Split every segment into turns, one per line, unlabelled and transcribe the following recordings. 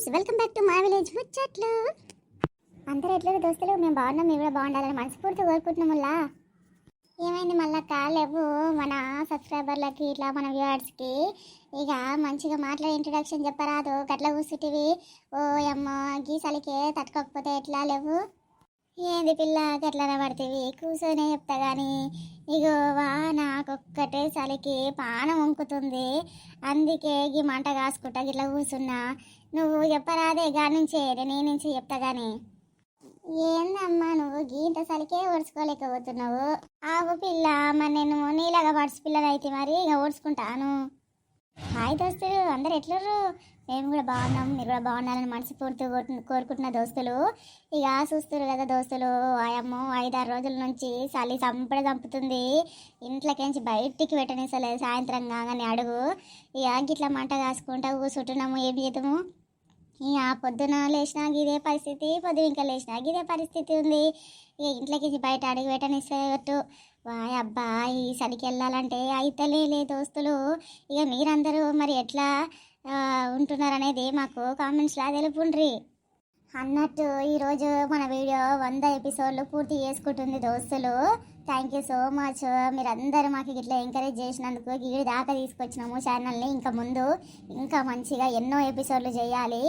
Friends welcome back to మా village ముచ్చట్లు. అందరూ ఎట్లా దోస్తులు? మేము బాగున్నాం మీరు కూడా బాగుండాలని మనస్ఫూర్తి కోరుకుంటున్నాముల్లా ఏమైంది మళ్ళా కాలేవు మన సబ్స్క్రైబర్లకి ఇట్లా మన వ్యూవర్స్కి. ఇక మంచిగా మాట్లాడే ఇంట్రడక్షన్ చెప్పరాదు. గట్ల కూర్చుంటివి. ఓ అమ్మ గీసాలకే తట్టుకోకపోతే ఎట్లా లేవు? ఏంది పిల్ల గట్లన పడుతుంది కూర్చొనే చెప్తా కానీ ఇగో నాకొక్కటే చలికి పానం వంకుతుంది. అందుకే ఈ మంట కాసుకుంటా గిట్లా కూర్చున్నా నువ్వు చెప్పరాదే గాని నుంచే నీ నుంచి చెప్తా ఏందమ్మా నువ్వు? గీంత సలికే ఓడ్చుకోలేకపోతున్నావు. ఆవు పిల్ల మరి నేను నీలాగా పడిచి అయితే మరి ఇక ఓడ్చుకుంటాను. హాయ్ దోస్తులు అందరు ఎట్లరు మేము కూడా బాగున్నాం. మీరు కూడా బాగున్నారని మనస్ఫూర్తి కోరుకుంటున్న దోస్తులు. ఇక చూస్తారు కదా దోస్తులు ఆయమ్మ ఐదారు రోజుల నుంచి చలి చంపడ చంపుతుంది. ఇంట్లోకించి బయటికి పెట్టనిస్తలేదు సాయంత్రం కాగానే అడుగు. ఇక గిట్లా మంట కాసుకుంటా కూర్చుంటున్నాము ఏం చేద్దాము? ఇక పొద్దున లేచినా ఇదే పరిస్థితి పొద్దున ఇంకా లేచినా ఇదే పరిస్థితి ఉంది. ఇక ఇంట్లోకి బయట అడుగు పెట్టనిసేటట్టు వాయ్ అబ్బా ఈ చలికి వెళ్ళాలంటే అయితలే లే దోస్తులు. ఇక మీరందరూ మరి ఎట్లా ఉంటున్నారనేది మాకు కామెంట్స్లా తెలుపుండ్రి. అన్నట్టు ఈరోజు మన వీడియో వంద ఎపిసోడ్లు పూర్తి చేసుకుంటుంది దోస్తులు. థ్యాంక్ యూ సో మచ్ మీరందరూ మాకు ఇట్లా ఎంకరేజ్ చేసినందుకు గీడి దాకా తీసుకొచ్చినాము ఛానల్ని ఇంకా ముందు ఇంకా మంచిగా ఎన్నో ఎపిసోడ్లు చేయాలి.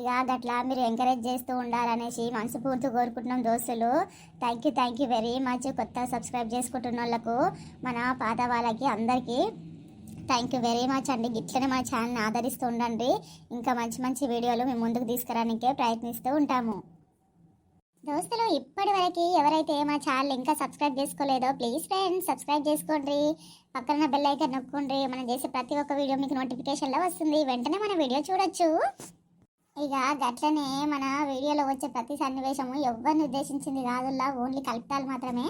ఇక గట్లా మీరు ఎంకరేజ్ చేస్తూ ఉండాలనేసి మనసుపూర్తి కోరుకుంటున్నాం దోస్తులు. Thank you thank you very much కొత్త సబ్స్క్రైబ్ చేసుకుంటున్న వాళ్ళకు మన పాత వాళ్ళకి అందరికీ. థ్యాంక్ యూ వెరీ మచ్ అండి. గిట్లనే మా ఛానల్ని ఆదరిస్తూ ఉండండి. ఇంకా మంచి మంచి వీడియోలు మేము ముందుకు తీసుకురానికే ప్రయత్నిస్తూ ఉంటాము. దోస్తులు ఇప్పటి వరకు ఎవరైతే మా ఛానల్ ఇంకా సబ్స్క్రైబ్ చేసుకోలేదో ప్లీజ్ ఫ్రెండ్స్ సబ్స్క్రైబ్ చేసుకోండి. పక్కన బెల్ ఐకాన్ నొక్కండి. మనం చేసే ప్రతి ఒక్క వీడియో మీకు నోటిఫికేషన్లో వస్తుంది. వెంటనే మన వీడియో చూడొచ్చు. ఇక గట్లనే మన వీడియోలో వచ్చే ప్రతి సన్నివేశము ఎవరిని ఉద్దేశించింది కాదుల్లా. ఓన్లీ కల్పితాలు మాత్రమే.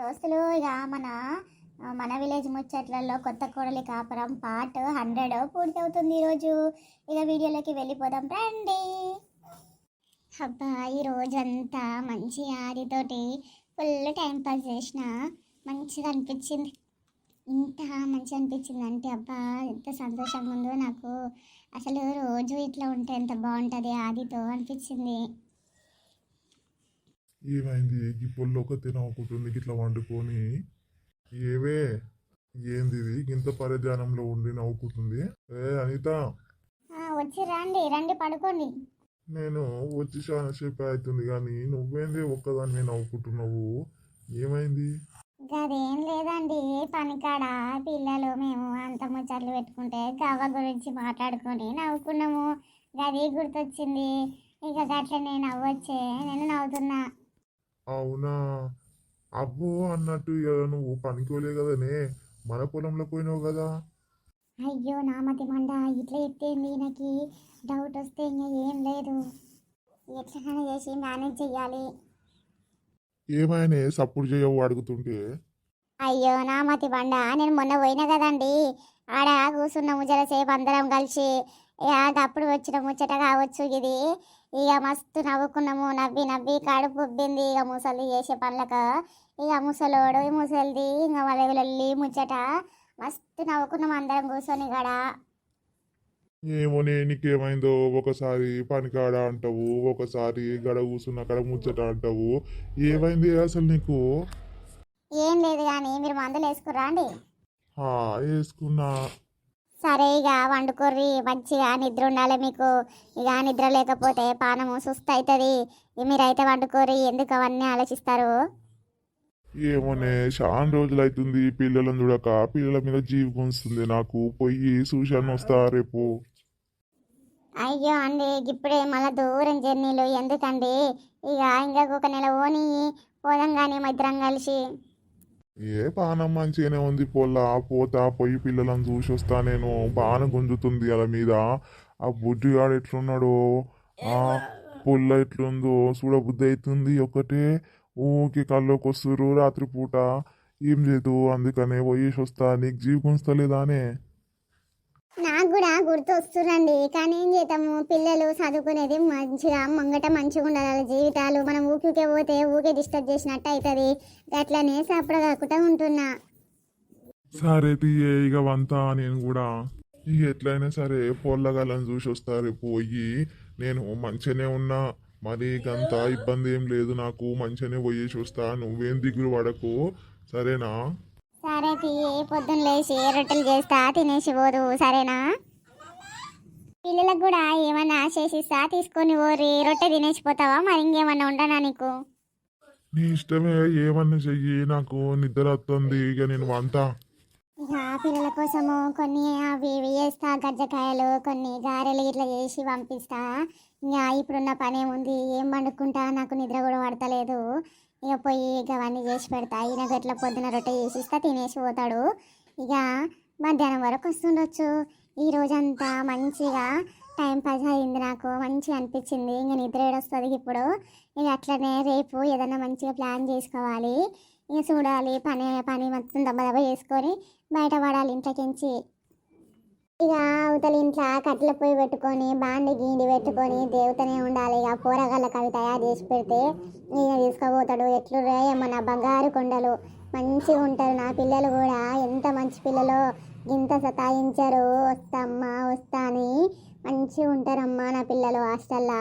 దోస్తులు ఇక మన మన విలేజ్ ముచ్చట్లలో కొత్త కోడలి కాపురం పార్ట్ హండ్రెడ్ పూర్తి అవుతుంది ఈరోజు. ఇక వీడియోలోకి వెళ్ళిపోదాం రండి. అబ్బా ఈ రోజంతా మంచి ఆదితోటి ఫుల్ టైం పాస్ చేసిన. మంచిగా అనిపించింది. ఇంత మంచిగా అనిపించింది అంటే అబ్బా ఎంత సంతోషంగా ఉందో నాకు. అసలు రోజు ఇట్లా ఉంటే ఎంత బాగుంటుంది ఆదితో అనిపించింది.
ఏమైంది? ఈ పొల్లు ఒక తినకుంటుంది ఇట్లా వండుకొని ఏవే ఏంది ఇది ఇంత పరిధ్యానంలో ఉండి నవ్వుకుంటుంది. ఏ అనిత?
వచ్చి రండి రండి పడుకోండి.
నేను వచ్చి చాలా సేపు అవుతుంది కానీ నువ్వేంది ఒక్కదాన్ని నవ్వుకుంటున్నావు? ఏమైంది?
గదేం లేదండి పనికాడ పిల్లలు మేము అంత ముచ్చట్లు పెట్టుకుంటే గవ్వ గురించి మాట్లాడుకొని నవ్వుకున్నాము. గది గుర్తొచ్చింది ఇక గట్లనే నవ్వొచ్చే నేను నవ్వుతున్నా.
అవునా? అబ్బో అన్నట్టు ఇక నువ్వు పనికోలే కదనే మన పొలంలో పోయినావు కదా.
అయ్యో నా మతి మండ ఇట్లా చెప్తేంది నాకు డౌట్ వస్తే ఇంకా ఏం లేదు. ఎట్లా చేసి మేనేజ్ చెయ్యాలి.
ఏమైనా సపోర్ట్ చేయవు అడుగుతుంటే.
అయ్యో నా మతి బండ నేను మొన్న పోయినా కదండి. ఆడ కూర్చున్నాము జరసేపు అందరం కలిసి అప్పుడు వచ్చిన ముచ్చట కావచ్చు ఇది ఇక మస్తు నవ్వుకున్నాము. నవ్వి నవ్వి కడుపు ఉబ్బింది. ఇక ముసలి చేసే పనులకు ఇక ముసలోడు ముసలిది ఇంకా వాళ్ళ వెళ్ళి ముచ్చట మస్తు నవ్వుకున్నాం అందరం కూర్చొని కాడ
ఏమోనే నీకేమైందో ఒకసారి పనికాడ అంటావు. ఒకసారి గడ కూసున్న కడ ముచ్చట అంటావు. ఏమైంది అసలు నీకు?
ఏం లేదు కానీ మీరు మందులు వేసుకురా అండి.
వేసుకున్నా.
సరే ఇక వండుకోర్రి మంచిగా నిద్ర ఉండాలి మీకు. ఇక నిద్ర లేకపోతే పానము సుస్థ అవుతుంది మీరైతే వండుకోర్రి ఎందుకు అవన్నీ ఆలోచిస్తారు?
ఏమోనే చాలా రోజులు అవుతుంది పిల్లలను చూడక. పిల్లల మీద జీవి గుంస్తుంది నాకు. పొయ్యి చూశాను వస్తా రేపు.
అయ్యో అండి ఇప్పుడే మళ్ళీ దూరం జర్నీలు. ఎందుకండి? ఇక ఇంకా ఒక నెల ఓని పోదాం కానీ మా ఇద్దరం కలిసి.
ఏ పానం మంచిగానే ఉంది పొల్లా. పోతా పొయ్యి పిల్లలను చూసి వస్తా నేను. బాగానే గుంజుతుంది అలా మీద. ఆ బుడ్డిగాడు ఎట్లున్నాడో? ఆ పుల్ల ఎట్లుందో? చూడబుద్ధి అవుతుంది ఒకటే. ఊకి కల్లోకి వస్తురు రాత్రిపూట. ఏం లేదు అందుకనే పోయేసి వస్తా. నీకు జీవి గుంజతలేదానే
నాకు కూడా గుర్తు కానీ ఏం చేద్దాము? పిల్లలు చదువుకునేది మంచిగా మంగట మంచిగా ఉండాలి. వాళ్ళ జీవితాలు మనం ఊకే పోతే ఊకే డిస్టర్బ్ చేసినట్టు అవుతుంది అట్లనే సప్పుడు కాకుండా ఉంటున్నా.
సరే తీయే ఇక వంతా నేను కూడా. ఇక ఎట్లయినా సరే పొల్లగాలని చూసి వస్తారు పోయి. నేను మంచిగానే ఉన్నా. మరి అంత ఇబ్బంది ఏం లేదు నాకు. మంచిగానే పోయి చూస్తా. నువ్వేం దిగులు పడకు. సరేనా?
సరే తీయి పొద్దున్న లేచి రొట్టెలు చేస్తా తినేసి పోదు సరేనా? పిల్లలకు కూడా ఏమన్నా చేసిస్తా తీసుకొని పోరి రొట్టె తినేసిపోతావా మరి ఇంకేమన్నా ఉండనా నీకు?
నీ ఇష్టమే ఏమన్నా చెయ్యి నాకు నిద్ర వస్తుంది ఇక నేను వంట.
ఇక పిల్లల కోసము కొన్ని అవి ఇవి చేస్తా గజ్జకాయలు కొన్ని గారెలు ఇట్లా చేసి పంపిస్తా. ఇంకా ఇప్పుడున్న పని ఏముంది ఏం వండుకుంటా? నాకు నిద్ర కూడా పడతలేదు. ఇక పోయి ఇక అవన్నీ చేసి పెడతా. ఈయన గట్ల పొద్దున రొట్టె చేసి ఇస్తా తినేసి పోతాడు. ఇక మధ్యాహ్నం వరకు వస్తుండొచ్చు. ఈ రోజంతా మంచిగా టైం పాస్ అయింది నాకు. మంచిగా అనిపించింది. ఇంకా నిద్ర ఏడొస్తుంది ఇప్పుడు. ఇక అట్లనే రేపు ఏదైనా మంచిగా ప్లాన్ చేసుకోవాలి. ఇక చూడాలి. పని పని మొత్తం దెబ్బ దెబ్బ చేసుకొని బయట పడాలి ఇంట్లోకించి. ఇక అవతల ఇంట్లో కట్టెల పొయ్యి పెట్టుకొని బాండి గీండి పెట్టుకొని దేవతనే ఉండాలి. ఇక కూరగాయలకు అవి తయారు చేసి పెడితే ఇక తీసుకుపోతాడు. ఎట్లు రేయమ్మ నా బంగారు కొండలు. మంచిగా ఉంటారు నా పిల్లలు కూడా. ఎంత మంచి పిల్లలు ఇంత సతాయించారు. వస్తామ్మా వస్తా అని మంచిగా ఉంటారమ్మా నా పిల్లలు హాస్టల్లా.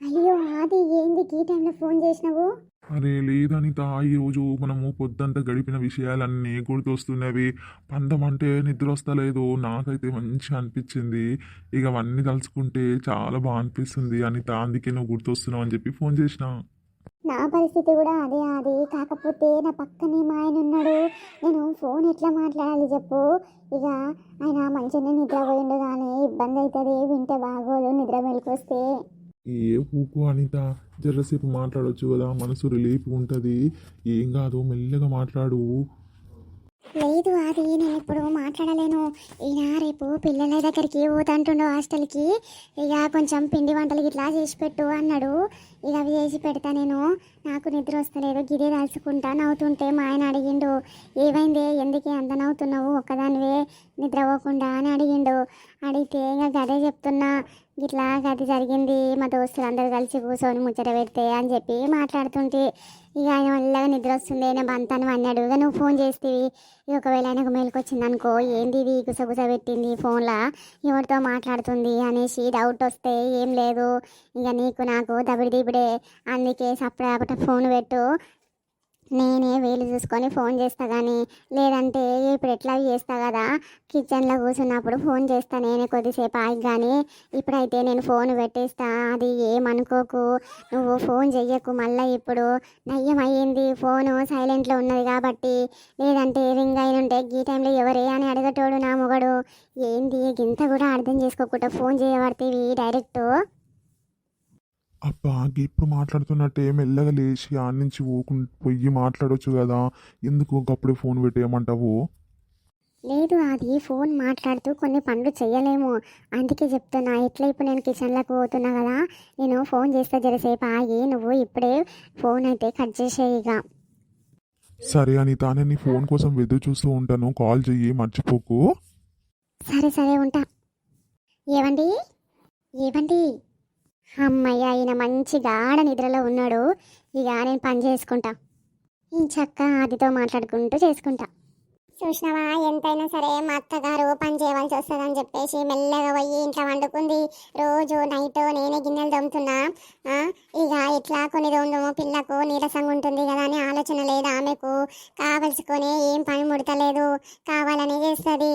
అయ్యో అది ఏంది? ఈ టైంలో ఫోన్ చేసినావు?
అరే లేదనిత ఈరోజు మనము పొద్దంతా గడిపిన విషయాలన్నీ గుర్తొస్తున్నవి. పందం అంటే నిద్ర వస్తలేదు నాకైతే మంచిగా అనిపించింది. ఇక అవన్నీ తలుచుకుంటే చాలా బాగా అనిపిస్తుంది అనిత. అందుకే నువ్వు గుర్తొస్తున్నావు అని చెప్పి ఫోన్ చేసిన.
నా పరిస్థితి కూడా అదే అది. కాకపోతే నా పక్కనే మా ఆయన ఉన్నాడు. నేను ఫోన్ ఎట్లా మాట్లాడాలి చెప్పు. ఇక ఆయన మంచిగానే నిద్ర పోయిండు కానీ ఇబ్బంది అవుతుంది వింటే బాగోదు. నిద్ర మెలకొస్తే.
ఏ ఊకు అనిత. జరసేపు మాట్లాడొచ్చు కదా మనసు రిలీఫ్ ఉంటుంది. ఏం కాదు మెల్లగా మాట్లాడు.
లేదు అది నేను ఇప్పుడు మాట్లాడలేను. ఈయన రేపు పిల్లల దగ్గరికి పోతుంటుండో హాస్టల్కి. ఇక కొంచెం పిండి వంటలు ఇట్లా చేసి పెట్టు అన్నాడు. ఇక అవి చేసి పెడతా నేను. నాకు నిద్ర వస్తలేదు గిదే దాల్చుకుంటా నవ్వుతుంటే మా ఆయన అడిగిండు ఏమైంది? ఎందుకే అంత నవ్వుతున్నావు? ఒక్కదానివే నిద్ర పోకుండా అని అడిగిండు. అడిగితే ఇంకా గదే చెప్తున్నా ఇట్లా గది జరిగింది. మా దోస్తులు కలిసి కూర్చొని ముచ్చట పెడితే అని చెప్పి మాట్లాడుతుంటే ఇక ఆయన మెల్లగా నిద్ర వస్తుంది నేను బంతాను అన్నాడు ఇక నువ్వు ఫోన్ చేస్తేవి? ఇది ఒకవేళ ఆయనకు మేలుకు వచ్చింది అనుకో ఏంది ఇది? గుసగుస పెట్టింది ఫోన్లో? ఎవరితో మాట్లాడుతుంది? అనేసి డౌట్ వస్తే ఏం లేదు ఇక నీకు నాకు దబిడి దిబిడే అందుకే సప్పుడు ఫోన్ పెట్టు. నేనే వీలు చూసుకొని ఫోన్ చేస్తా కానీ లేదంటే ఇప్పుడు ఎట్లా చేస్తా కదా కిచెన్లో కూర్చున్నప్పుడు ఫోన్ చేస్తా నేనే కొద్దిసేపు ఆగి కానీ ఇప్పుడైతే నేను ఫోన్ పెట్టేస్తా అది ఏమనుకోకు నువ్వు ఫోన్ చెయ్యకు మళ్ళీ ఇప్పుడు నయ్యం అయ్యింది ఫోను సైలెంట్లో ఉన్నది కాబట్టి లేదంటే రింగ్ అయిన ఉంటే ఈ టైంలో ఎవరే అని అడగటోడు నా మొగడు. ఏంది గింత కూడా అర్థం చేసుకోకుండా ఫోన్ చేయబడితే డైరెక్ట్?
అబ్బా ఇప్పుడు మాట్లాడుతున్నట్టే మెల్లగా లేచి ఆ నుంచి ఊకు పొయ్యి మాట్లాడొచ్చు కదా. ఎందుకు ఒకప్పుడే ఫోన్ పెట్టేయమంటావు?
లేదు అది ఫోన్ మాట్లాడుతూ కొన్ని పనులు చేయలేము అందుకే చెప్తున్నా ఎట్లా ఇప్పుడు నేను కిచెన్లోకి పోతున్నా కదా నేను ఫోన్ చేస్తే జరసేపు ఆగి నువ్వు ఇప్పుడే ఫోన్ అయితే కట్ చేసేయి
సరే అనిత నేను నీ ఫోన్ కోసం ఎదురు చూస్తూ ఉంటాను. కాల్ చెయ్యి మర్చిపోకు.
సరే సరే ఉంటా. ఏవండి? ఏవండి? అమ్మయ్య ఈయన మంచి గాఢ నిద్రలో ఉన్నాడు. ఇక నేను పని చేసుకుంటా. ఈ చక్క ఆదితో మాట్లాడుకుంటూ చేసుకుంటా. చూసినావా? ఎంతైనా సరే మా అత్తగారు పని చేయవలసి వస్తుందని చెప్పేసి మెల్లగా పోయి ఇంట్లో వండుకుంది. రోజు నైట్ నేనే గిన్నెలు తోముతున్నా. ఇక ఇట్లా కొన్ని తోముదాము పిల్లకు నీరసంగా ఉంటుంది కదా అని ఆలోచన లేదు ఆమెకు. కావలసుకొని ఏం పని ముడతలేదు. కావాలని చేస్తుంది.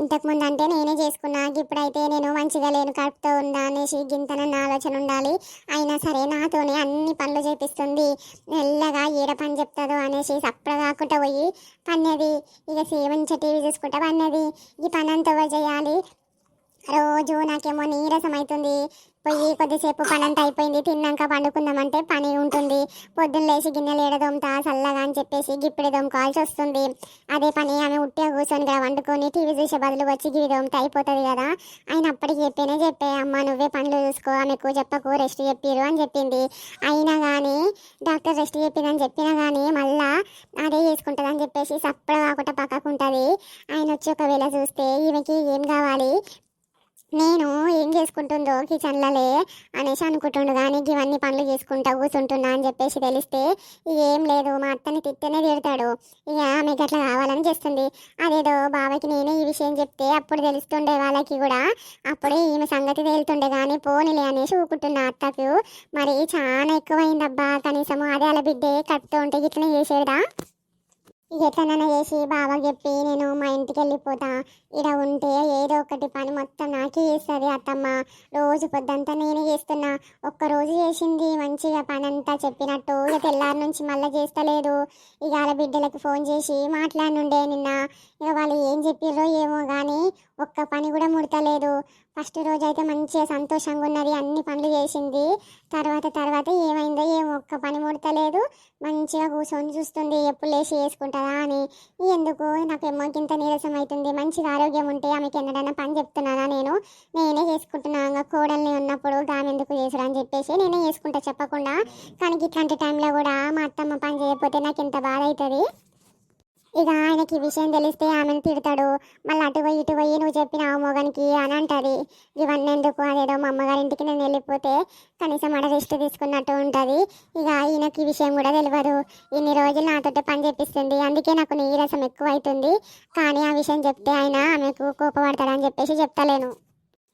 ఇంతకు ముందు అంటే నేనే చేసుకున్నా. ఇప్పుడైతే నేను మంచిగా లేను కడుపుతో ఉందా అనేసి గింతనన్న ఆలోచన ఉండాలి. అయినా సరే నాతోనే అన్ని పనులు చేపిస్తుంది. మెల్లగా ఏడ పని చెప్తాదో అనేసి సప్పుడు కాకుండా పోయి పన్నది ఇక సేవించే టీవీ చూసుకుంటా అన్నది? ఈ పని అంతా చేయాలి? రోజు నాకేమో నీరసం అవుతుంది పోయి కొద్దిసేపు పని అంతా అయిపోయింది. తిన్నాక పండుకుందామంటే పని ఉంటుంది. పొద్దున్న లేచి గిన్నెలు ఏడదోమ్తా చల్లగా అని చెప్పేసి గిప్పిడి దోముకోవాల్సి వస్తుంది. అదే పని ఆమె ఉట్టిగా కూర్చొని కదా వండుకొని టీవీ చూసే బదులు వచ్చి గివి అయిపోతుంది కదా. ఆయన అప్పటికి చెప్పేనే చెప్పే అమ్మ నువ్వే పనులు చూసుకో ఆమెకు చెప్పకు రెస్ట్ చెప్పిరు అని చెప్పింది. అయినా కానీ డాక్టర్ రెస్ట్ చెప్పిందని చెప్పినా కానీ మళ్ళా అదే చేసుకుంటుందని చెప్పేసి సప్పుడు కాకుండా పక్కకుంటుంది. ఆయన వచ్చి ఒకవేళ చూస్తే ఈమెకి ఏం కావాలి?
నేను ఏం చేసుకుంటుందో కిచెన్లలే అనేసి అనుకుంటుండు కానీ ఇవన్నీ పనులు చేసుకుంటా కూర్చుంటున్నా అని చెప్పేసి తెలిస్తే ఏం లేదు మా అత్తని తిట్టనే తిడతాడు. ఇక మీకు అట్లా కావాలని చేస్తుంది. అదేదో బాబాకి నేనే ఈ విషయం చెప్తే అప్పుడు తెలుస్తుండే వాళ్ళకి కూడా. అప్పుడే ఈమె సంగతి తేలుతుండే కానీ పోనీలే అనేసి ఊకుంటున్నా అత్తకు. మరి చాలా ఎక్కువైందబ్బా కనీసం అదే అలా బిడ్డే కట్టుతూ ఉంటే ఇట్లనే చేసేదా ఇక ఎట్లనైనా చేసి బాబాకి చెప్పి నేను మా ఇంటికి వెళ్ళిపోతా ఇక్కడ ఉంటే ఏదో ఒకటి పని మొత్తం నాకే చేస్తుంది అత్తమ్మ. రోజు పొద్దంతా నేనే చేస్తున్నా. ఒక్క రోజు చేసింది మంచిగా పని అంతా చెప్పినట్టు ఇక తెల్లారి నుంచి మళ్ళీ చేస్తలేదు. ఇక వాళ్ళ బిడ్డలకు ఫోన్ చేసి మాట్లాడినుండే నిన్న. ఇక వాళ్ళు ఏం చెప్పిర్రో ఏమో కానీ ఒక్క పని కూడా ముడతలేదు. ఫస్ట్ రోజు అయితే మంచిగా సంతోషంగా ఉన్నది అన్ని పనులు చేసింది. తర్వాత తర్వాత ఏమైందో ఏమో ఒక్క పని ముడతలేదు. మంచిగా కూర్చొని చూస్తుంది ఎప్పుడు లేచి వేసుకుంటుందా అని. ఎందుకు? నాకు ఎమ్మకింత నీరసం అవుతుంది మంచిగా ఆరోగ్యం ఉంటే ఆమెకి ఎన్నడైనా పని చెప్తున్నానా నేను? నేనే చేసుకుంటున్నా కోడల్ని ఉన్నప్పుడు ఆమె ఎందుకు చేసాడు అని చెప్పేసి నేనే చేసుకుంటా చెప్పకుండా. కానీ ఇట్లాంటి టైంలో కూడా మా అత్తమ్మ పని చేయకపోతే నాకు ఎంత బాధ అవుతుంది ఇక ఆయనకి ఈ విషయం తెలిస్తే ఆమెను తిడతాడు. మళ్ళీ అటు పోయి ఇటు పోయి నువ్వు చెప్పిన ఆ మొగనికి అని అంటుంది. ఇవన్నీ ఎందుకు? అదేదో మా అమ్మగారింటికి నేను వెళ్ళిపోతే కనీసం ఆడ రెస్ట్ తీసుకున్నట్టు ఉంటుంది. ఇక ఈయనకి ఈ విషయం కూడా తెలియదు. ఇన్ని రోజులు నాతోటే పని చేపిస్తుంది. అందుకే నాకు నీరసం ఎక్కువ అవుతుంది కానీ ఆ విషయం చెప్తే ఆయన ఆమెకు కోపపడతాడని చెప్పేసి చెప్తలేను.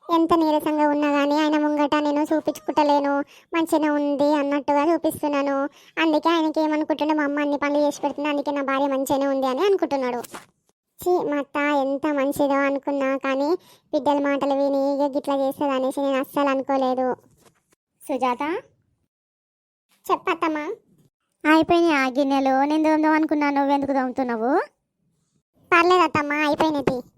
ఎంత నీరసంగా ఉన్నా కానీ ఆయన ముంగట నేను చూపించుకుంటలేను మంచిగా ఉంది అన్నట్టుగా చూపిస్తున్నాను. అందుకే ఆయనకి ఏమనుకుంటున్నా మా అమ్మ అన్ని పనులు చేసి పెడుతుంది అందుకే నా భార్య మంచిగానే ఉంది అని అనుకుంటున్నాడు. ఛీ మా అత్త ఎంత మంచిదో అనుకున్నా కానీ బిడ్డల మాటలు విని గిట్లా చేస్తుంది అనేసి నేను అస్సలు అనుకోలేదు. సుజాత? చెప్పత్తమ్మా. అయిపోయినాయి ఆ గిన్నెలు నేను దోమదాం అనుకున్నాను నువ్వెందుకు దోముతున్నావు? పర్లేదు అత్తమ్మా అయిపోయినది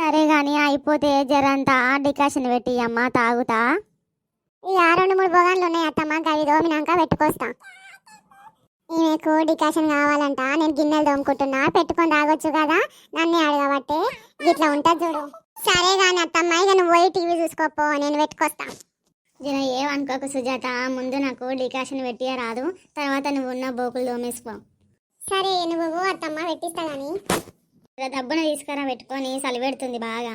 సరే కానీ అయిపోతే జరంతా డికాషన్ పెట్టి అమ్మ తాగుతా. ఇక రెండు మూడు బొగాన్లు ఉన్నాయి అత్తమ్మ గవి దోమినాక పెట్టుకొస్తా. ఈమెకు డికాషన్ కావాలంట నేను గిన్నెలు దోముకుంటున్నా పెట్టుకొని తాగొచ్చు కదా నన్ను అడగబట్టే ఇట్లా ఉంటుంది చూడు. సరే కానీ అత్తమ్మ ఇక నువ్వు పోయి టీవీ చూసుకోపో నేను పెట్టుకొస్తా. జన ఏమనుకోకు సుజాత ముందు నాకు డికాషన్ పెట్టియ రాదు తర్వాత నువ్వు ఉన్న బోకులు దోమేసుకో సరే నువ్వు అత్తమ్మ పెట్టిస్తా కానీ దబ్బున తీసుకురా పెట్టుకొని చలి పెడుతుంది బాగా.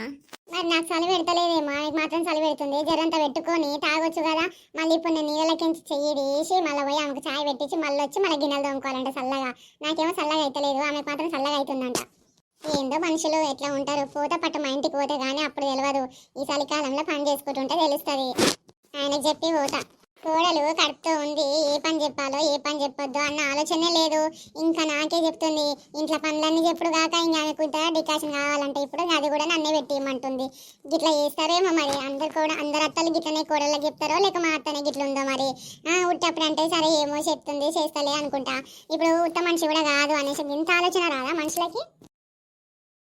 మరి నాకు చలి పెడతలేదేమో నీకు మాత్రం చలి పెడుతుంది. జరంతా పెట్టుకొని తాగొచ్చు కదా. మళ్ళీ ఇప్పుడు నేను నీళ్ళకించి చెయ్యి తీసి మళ్ళీ పోయి ఆమెకు చాయ్ పెట్టించి మళ్ళీ వచ్చి మళ్ళీ గిన్నెలు తోముకోవాలంట చల్లగా. నాకేమో చల్లగా అవుతలేదు ఆమెకు మాత్రం చల్లగా అవుతుందంట ఏందో మనుషులు ఎట్లా ఉంటారు. పూత పట్టు మా ఇంటికి పోతే కానీ అప్పుడు తెలియదు ఈ చలికాలంలో పని చేసుకుంటుంటే తెలుస్తుంది. ఆయనకు చెప్పి పోతా. కోడలు కడుపుతో ఉంది ఏ పని చెప్పాలో ఏ పని చెప్పొద్దు అన్న ఆలోచనే లేదు. ఇంకా నాకే చెప్తుంది ఇంట్లో పనులన్నీ చెప్పుడు కాక ఇంకా డికాషన్ కావాలంటే ఇప్పుడు అది కూడా నన్నే పెట్టేయమంటుంది. గిట్లా చేస్తారేమో మరి. అందరు కూడా అందరు అత్తలు గిట్లనే కోడళ్ళకి చెప్తారో లేక మా అత్తనే గిట్ల ఉందో మరి? ఉట్టప్పుడు అంటే సరే ఏమో చెప్తుంది చేస్తలే అనుకుంటా. ఇప్పుడు ఉత్త మనిషి కూడా కాదు అనేసి ఇంత ఆలోచన రాదా మనుషులకి?